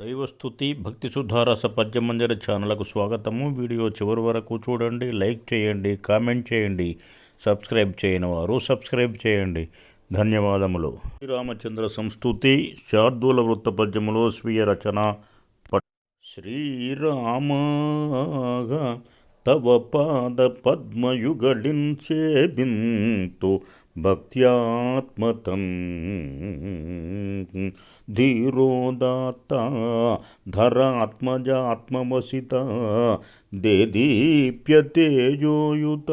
దైవస్థుతి భక్తి సుధారస పద్యమందిర ఛానల్కు స్వాగతము. వీడియో చివరి వరకు చూడండి లైక్ చేయండి కామెంట్ చేయండి సబ్స్క్రైబ్ చేయని వారు సబ్స్క్రైబ్ చేయండి. ధన్యవాదములు. శ్రీరామచంద్ర సంస్థుతి శార్దూల వృత్త పద్యములో స్వీయ రచన పట్- శ్రీరామ తవ పాద పద్మయుగళించే బింతు భక్త్యాత్మతం. ధీరోదాత్త ధరాత్మజాత్మవసిత దేదీప్యతేజోయుత.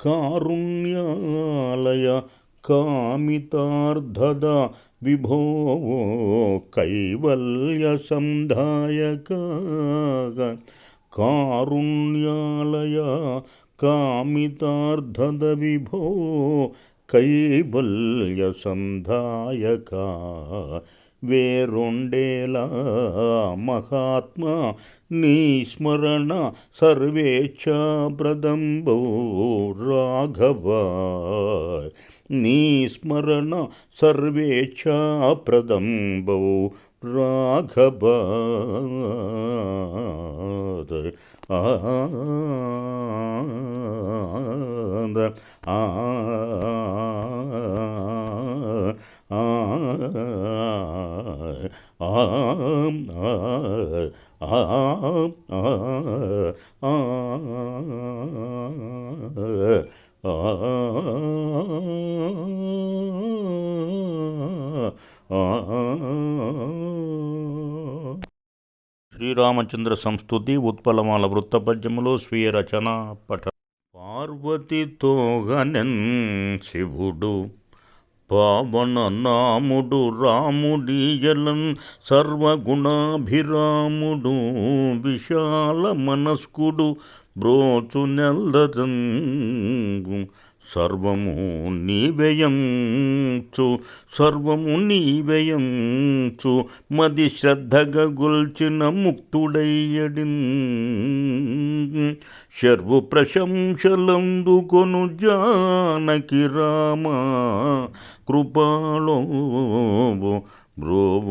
కారుణ్యాలయ विभो कैवल्यसन्धायकाग कारुण्यालय कामितार्धदविभो कैवल्यसन्धायका वेरुण्डेला महात्मा निस्मरण सर्वेच्छाप्रदम्बो వేరొండేలా నీ స్మరణ సర్వేచ్ఛాప్రదంబౌ రాఘవ ఆ స్మరణ సర్వేచ్ఛాప్రదంబో రాఘవ ఆ శ్రీరామచంద్ర సంస్థుతి ఉత్పలమాల వృత్తపద్యములో స్వీయ రచన పఠ పార్వతితో గనెన్ శివుడు పావన నాముడు రాముడియలన్ సర్వగుణాభిరాముడు విశాల మనస్కుడు బ్రోచు నెల్లదంగు సర్వము నీవేయంచు సర్వము నీవేయంచు మది శ్రద్ధగా గొల్చిన ముక్తుడయ్యడిన్. శర్వు ప్రశంసలందుకొను జానకి రామ కృపాలో the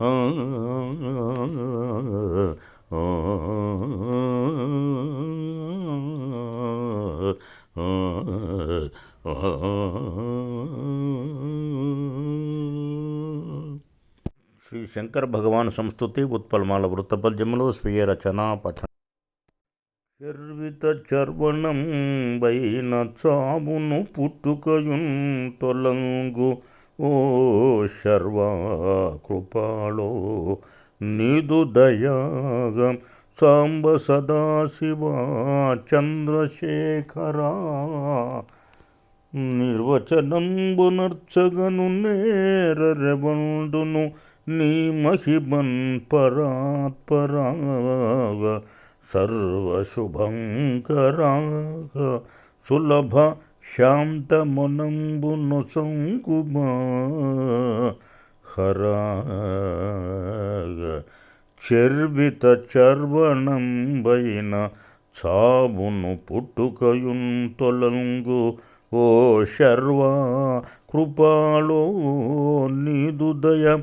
and శ్రీ శంకర భగవాన్ సంస్థుతి ఉత్పల్మాల వృత్తపద్యములో స్వీయ రచన పఠన చర్విత చర్వణం వైన చావును పుట్టుకయున్ తొలంగు ఓ శర్వా కృపాళో నీదు దయాగం సాంబ సదాశివ చంద్రశేఖరా నిర్వచనంబునర్చగను నేరరెవండును నీ మహిమన్ పరాత్పరాగ సర్వశుభంకరాగ సులభ శాంతమునంబును సంకుమా హరాగ చర్విత చర్వణంబైన చావును పుట్టుకయున్ తొలంగు. ఓ శర్వా కృపాళో నిదుదయ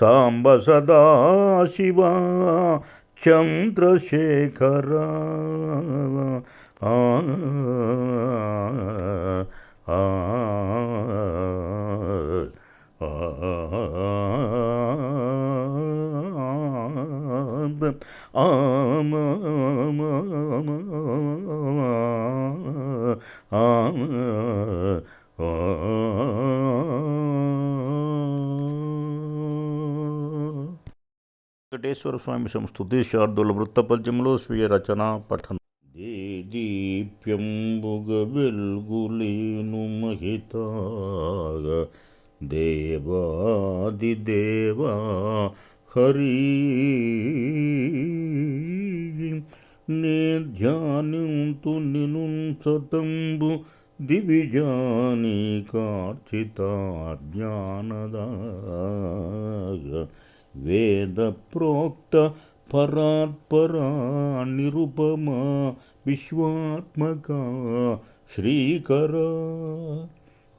సాంబ సదాశివ చంద్రశేఖర. ఆ ఆ వెంకటేశ్వర స్వామి సంస్థుతి శార్దుల వృత్తపద్యములో స్వీయ రచన పఠనం. దీప్యంబుగ వెల్గులేను మహితాగ దేవాదిదేవా హరి. నే ధ్యానింతు నిను సతంబు దివిజాని కార్చిత జ్ఞానదాయ వేద ప్రోక్త పరాత్పరా నిరుపమా విశ్వాత్మక శ్రీకర.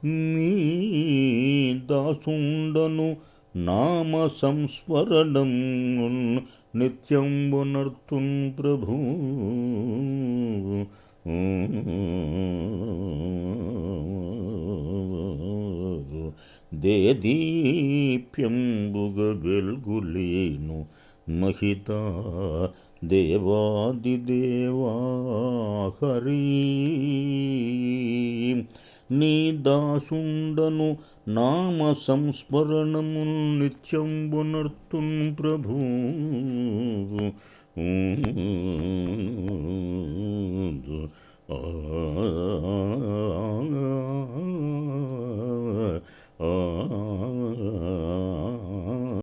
నీ దాసుండను నామ సంస్మరణం నిత్యం ఉనర్తున్ ప్రభు. దేదీప్యంబుగ వెల్గులేను మహిత దేవాదిదేవా హరీ నీ దాసుండను నామ సంస్మరణము నిత్యంబునర్తున్ ప్రభు.